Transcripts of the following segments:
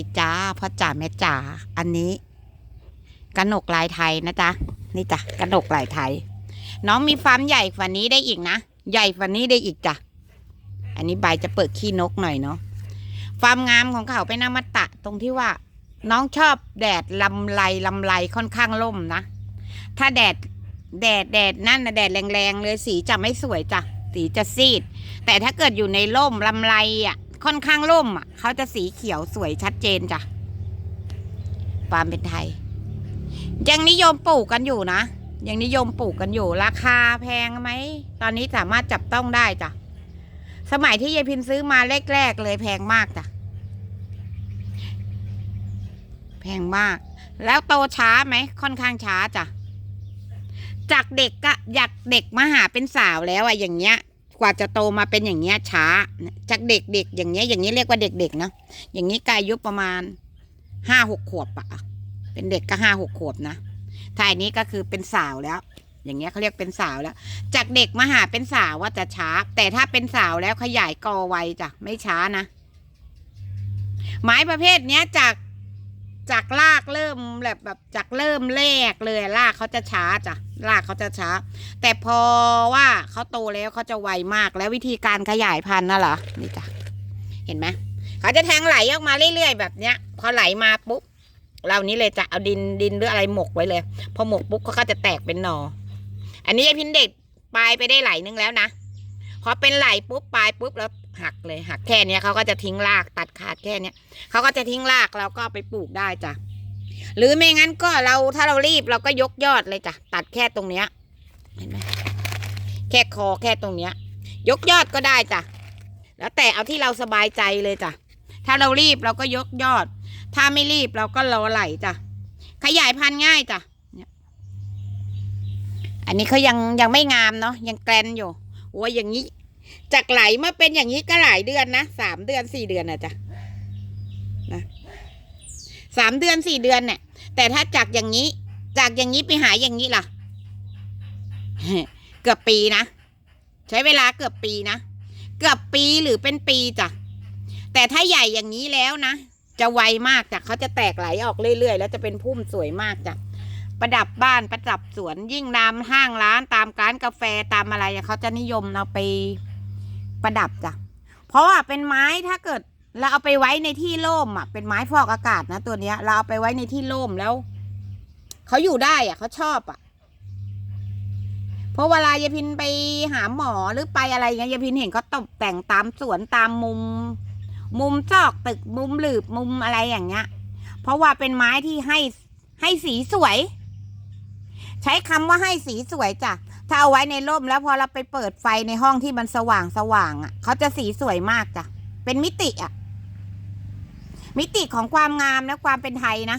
ดีจ้าพ่อจ๋าแม่จ๋าอันนี้กระหนกลายไทยนะจ๊ะนี่จ้ะกระหนกลายไทย น้องมีฟาร์มใหญ่ฝันนี้ได้อีกนะใหญ่ฝันนี้ได้อีกจ้ะอันนี้ใบจะเปิดขี้นกหน่อยเนาะฟาร์มงามของเขาเป็นอมตะตรงที่ว่า น้องชอบแดดลำไรลำไรค่อนข้างล่มนะ ถ้าแดดแดดแดดนั่นนะแดดแรงๆเลยสีจะไม่สวยจ้ะสีจะซีด แต่ถ้าเกิดอยู่ในร่มลำไรอะ ค่อนข้างร่มอะเขาจะสีเขียวสวยชัดเจนจ้ะฟาร์มเป็นไทย ยังนิยมปลูกกันอยู่นะยังนิยมปลูกกันอยู่ ราคาแพงไหมตอนนี้สามารถจับต้องได้จ้ะสมัยที่ยายพินซื้อมาแรกๆเลยแพงมากจ้ะแพงมาก แล้วโตช้าไหมค่อนข้างช้าจ้ะจากเด็กก็อยากเด็กมาหาเป็นสาวแล้วอะอย่างเงี้ย กว่าจะโตมาเป็นอย่างเงี้ยช้า จากเด็กๆอย่างเงี้ยอย่างนี้เรียกว่าเด็กๆนะอย่างนี้กายอายุประมาณห้าหกขวบปะเป็นเด็กก็ห้าหกขวบนะถ้าอันนี้ก็คือเป็นสาวแล้ว อย่างเงี้ยเขาเรียกเป็นสาวแล้ว จากเด็กมาหาเป็นสาวว่าจะช้า แต่ถ้าเป็นสาวแล้วขยายกอไวจ้ะไม่ช้านะไม้ประเภทเนี้ยจาก จากรากเริ่มแบบแบบจากเริ่มแรกเลยรากเขาจะช้าจ้ะรากเขาจะช้า แต่พอว่าเขาโตแล้วเขาจะไวมากแล้ววิธีการขยายพันธุ์น่ะเหรอนี่จ้ะเห็นไหมเขาจะแทงไหลออกมาเรื่อยๆแบบเนี้ย พอไหลมาปุ๊บเรานี้เลยจะเอาดินดินหรืออะไรหมกไว้เลย พอหมกปุ๊บเขาก็จะแตกเป็นหนอ อันนี้ยายพินเด็ดปลายไปได้ไหลนึงแล้วนะพอเป็นไหลปุ๊บปลายปุ๊บแล้วหักเลยหักแค่เนี้ยเขาก็จะทิ้งรากตัดขาดแค่เนี้ยเขาก็จะทิ้งรากแล้วก็ไปปลูกได้จ้ะหรือไม่งั้นก็เราถ้าเรารีบเราก็ยกยอดเลยจ้ะตัดแค่ตรงเนี้ยเห็นไหมแค่คอแค่ตรงเนี้ย ยกยอดก็ได้จ้ะแล้วแต่เอาที่เราสบายใจเลยจ้ะถ้าเรารีบเราก็ยกยอด ถ้าไม่รีบเราก็รอไหลจ้ะขยายพันธุ์ง่ายจ้ะเนี่ยอันนี้เขายังยังไม่งามเนาะยังแกลนอยู่โอ้ยอย่างนี้ จากไหลมาเป็นอย่างนี้ก็หลายเดือนนะสามเดือนสี่เดือนนะจ้ะนะสามเดือนสี่เดือนเนี่ย แต่ถ้าจากอย่างนี้ จากอย่างนี้ไปหาอย่างนี้ล่ะ เกือบปีนะใช้เวลาเกือบปีนะเกือบปีหรือเป็นปีจ้ะแต่ถ้าใหญ่อย่างนี้แล้วนะจะไวมากจ้ะเขาจะแตกไหลออกเรื่อยๆ แล้วจะเป็นพุ่มสวยมากจ้ะประดับบ้านประดับสวนยิ่งตามห้างร้านตามร้านกาแฟตามอะไรอะเขาจะนิยมเอาไป ประดับจ้ะ เพราะว่าเป็นไม้ถ้าเกิดเราเอาไปไว้ในที่ร่มอะ เป็นไม้ฟอกอากาศนะตัวเนี้ย เราเอาไปไว้ในที่ร่มแล้วเขาอยู่ได้อะเขาชอบอะเพราะเวลายายพินไปหาหมอหรือไปอะไรเงี้ยยายพินเห็นเขาตกแต่งตามสวนตามมุม มุมซอกตึกมุมหลืบมุมอะไรอย่างเงี้ย เพราะว่าเป็นไม้ที่ให้ให้สีสวย ใช้คำว่าให้สีสวยจ้ะ ถ้าเอาไว้ในร่มแล้วพอเราไปเปิดไฟในห้องที่มันสว่างสว่างอะเขาจะสีสวยมากจ้ะ เป็นมิติอะ มิติของความงามและความเป็นไทยนะ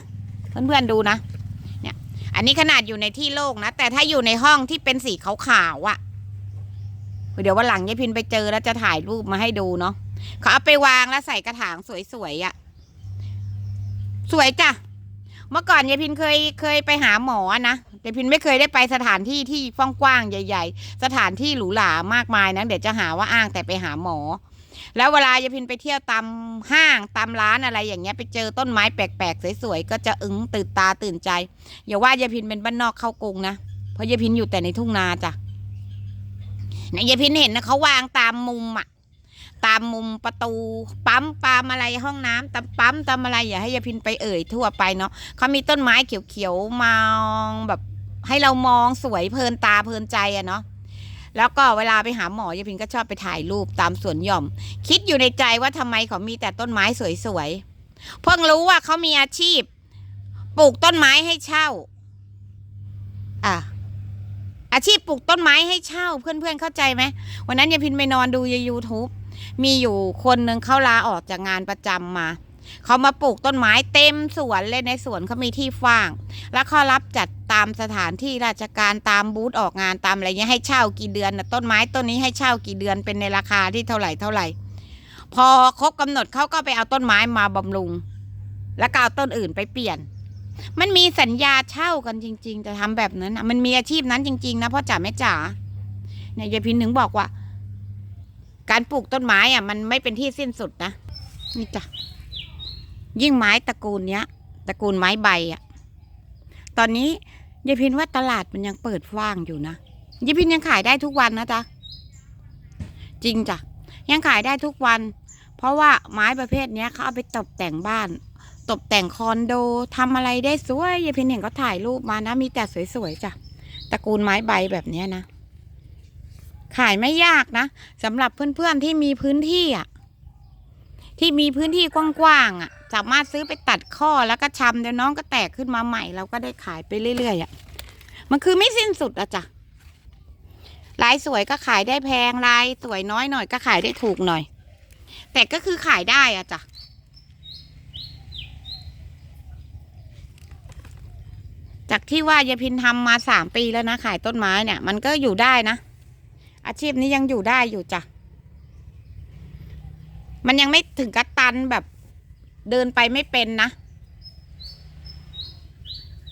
เพื่อนๆดูนะ เนี่ย อันนี้ขนาดอยู่ในที่โล่งนะ แต่ถ้าอยู่ในห้องที่เป็นสีขาวๆอะ เดี๋ยววันหลังยายพินไปเจอแล้วจะถ่ายรูปมาให้ดูเนาะเขาเอาไปวางแล้วใส่กระถางสวยๆอะ สวยจ้ะ เมื่อก่อนยายพินเคยเคยไปหาหมอนะ แต่พินไม่เคยได้ไปสถานที่ที่กว้างๆใหญ่ ๆ สถานที่หรูหรามากมายนะเดี๋ยวจะหาว่าอ้างแต่ไปหาหมอ แล้วเวลายายพินไปเที่ยวตามห้างตามร้านอะไรอย่างเงี้ยไปเจอต้นไม้แปลกๆสวยๆก็จะอึ้งตื่นตาตื่นใจอย่าว่ายายพินเป็นบ้านนอกเข้ากรุงนะเพราะยายพินอยู่แต่ในทุ่งนาจ้ะไหนยายพินเห็นนะเขาวางตามมุมอะตามมุมประตูปั๊มปามอะไรห้องน้ำตามปั๊มตามอะไรอย่าให้ยายพินไปเอ่ยทั่วไปเนาะเขามีต้นไม้เขียวๆมองแบบ ให้เรามองสวยเพลินตาเพลินใจอะเนาะแล้วก็เวลาไปหาหมอยายพินก็ชอบไปถ่ายรูปตามสวนหย่อม คิดอยู่ในใจว่าทำไมเขามีแต่ต้นไม้สวยๆเพิ่งรู้ว่าเขามีอาชีพ ปลูกต้นไม้ให้เช่า อะอาชีพปลูกต้นไม้ให้เช่าเพื่อนๆเข้าใจไหมวันนั้นยายพินไปนอนดูยูทูบมีอยู่คนหนึ่งเขาลาออกจากงานประจำมา เขามาปลูกต้นไม้เต็มสวนเลยในสวนเขามีที่ว่าง แล้วเขารับจัดตามสถานที่ราชการตามบูธออกงานตามอะไรเงี้ยให้เช่ากี่เดือนนะต้นไม้ต้นนี้ให้เช่ากี่เดือนเป็นในราคาที่เท่าไหร่เท่าไหร่ พอครบกำหนดเขาก็ไปเอาต้นไม้มาบำรุง แล้วก็เอาต้นอื่นไปเปลี่ยน มันมีสัญญาเช่ากันจริง ๆ จะทำแบบนั้นน่ะมันมีอาชีพนั้นจริง ๆ นะพ่อจ๋าแม่จ๋าเนี่ยยายพินถึงบอกว่า การปลูกต้นไม้อะ มันไม่เป็นที่สิ้นสุดนะนี่จ้ะ ยิ่งไม้ตระกูลเนี้ยตระกูลไม้ใบอะ่ะ ตอนนี้ยายพินว่าตลาดมันยังเปิดว่างอยู่นะยายพินยังขายได้ทุกวันนะจ๊ะจริงจ้ะยังขายได้ทุกวัน เพราะว่าไม้ประเภทเนี้ยเขาเอาไปตกแต่งบ้าน ตกแต่งคอนโดทำอะไรได้สวยยายพินเห็นเขาถ่ายรูปมานะมีแต่สวยๆจ้ะตระกูลไม้ใบแบบเนี้ยนะขายไม่ยากนะสำหรับเพื่อนๆที่มีพื้นที่อะ ที่มีพื้นที่กว้างๆอะ สามารถซื้อไปตัดข้อแล้วก็ชำเดี๋ยวน้องก็แตกขึ้นมาใหม่เราก็ได้ขายไปเรื่อยๆอะ มันคือไม่สิ้นสุดอะจ้ะลายสวยก็ขายได้แพงลายสวยน้อยหน่อยก็ขายได้ถูกหน่อย แต่ก็คือขายได้อะจ้ะจากที่ว่ายายพินทำมาสามปีแล้วนะขายต้นไม้เนี่ย มันก็อยู่ได้นะ อาชีพนี้ยังอยู่ได้อยู่จ้ะ มันยังไม่ถึงกับตันแบบเดินไปไม่เป็นนะ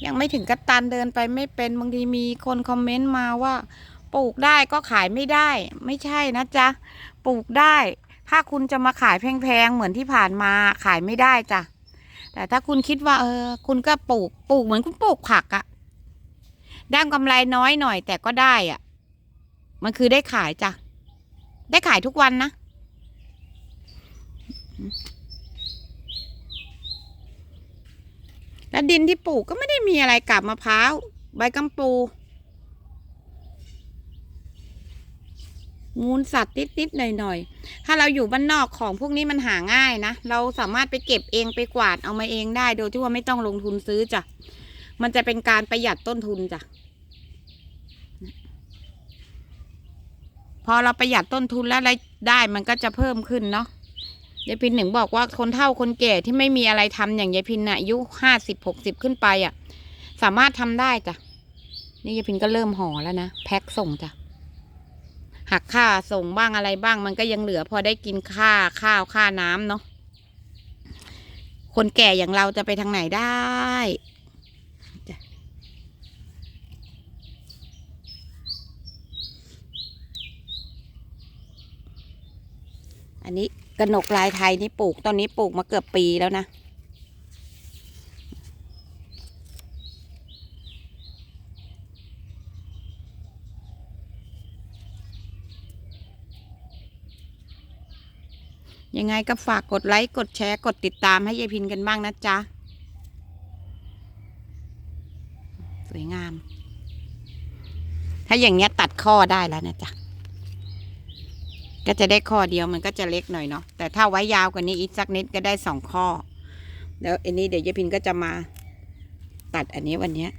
ยังไม่ถึงกับตันเดินไปไม่เป็นบางทีมีคนคอมเมนต์มาว่า ปลูกได้ก็ขายไม่ได้ ไม่ใช่นะจ๊ะปลูกได้ ถ้าคุณจะมาขายแพงๆเหมือนที่ผ่านมาขายไม่ได้จ้ะแต่ถ้าคุณคิดว่า เออ คุณก็ปลูกปลูกเหมือนคุณปลูกผักอะได้กำไรน้อยหน่อยแต่ก็ได้อะมันคือได้ขายจ้ะได้ขายทุกวันนะ แล้วดินที่ปลูกก็ไม่ได้มีอะไรกับมะพร้าว ใบกัมปู มูลสัตว์นิดๆหน่อยๆ ถ้าเราอยู่บ้านนอกของพวกนี้มันหาง่ายนะ เราสามารถไปเก็บเองไปกวาดเอามาเองได้ โดยที่ว่าไม่ต้องลงทุนซื้อจ้ะ มันจะเป็นการประหยัดต้นทุนจ้ะ พอเราประหยัดต้นทุนแล้วรายได้มันก็จะเพิ่มขึ้นเนาะ ยายพินหนึ่งบอกว่าคนเฒ่าคนแก่ที่ไม่มีอะไรทำอย่างยายพินน่ะอายุห้าสิบหกสิบขึ้นไปอะ สามารถทำได้จ้ะนี่ยายพินก็เริ่มห่อแล้วนะแพ็คส่งจ้ะหักค่าส่งบ้างอะไรบ้าง มันก็ยังเหลือพอได้กินค่าข้าวค่าน้ำเนาะคนแก่อย่างเราจะไปทางไหนได้อันนี้ กระหนกลายไทยนี่ปลูกตอนนี้ปลูกมาเกือบปีแล้วนะ ยังไงก็ฝากกดไลค์กดแชร์กดติดตามให้ยายพินกันบ้างนะจ๊ะ สวยงาม ถ้าอย่างเงี้ยตัดข้อได้แล้วนะจ๊ะ ก็จะได้ข้อเดียวมันก็จะเล็กหน่อยเนาะแต่ถ้าไว้ยาวกว่านี้อีกสักนิดก็ได้สองข้อ แล้วอันนี้เดี๋ยวยายพินก็จะมาตัดอันนี้วันเนี้ย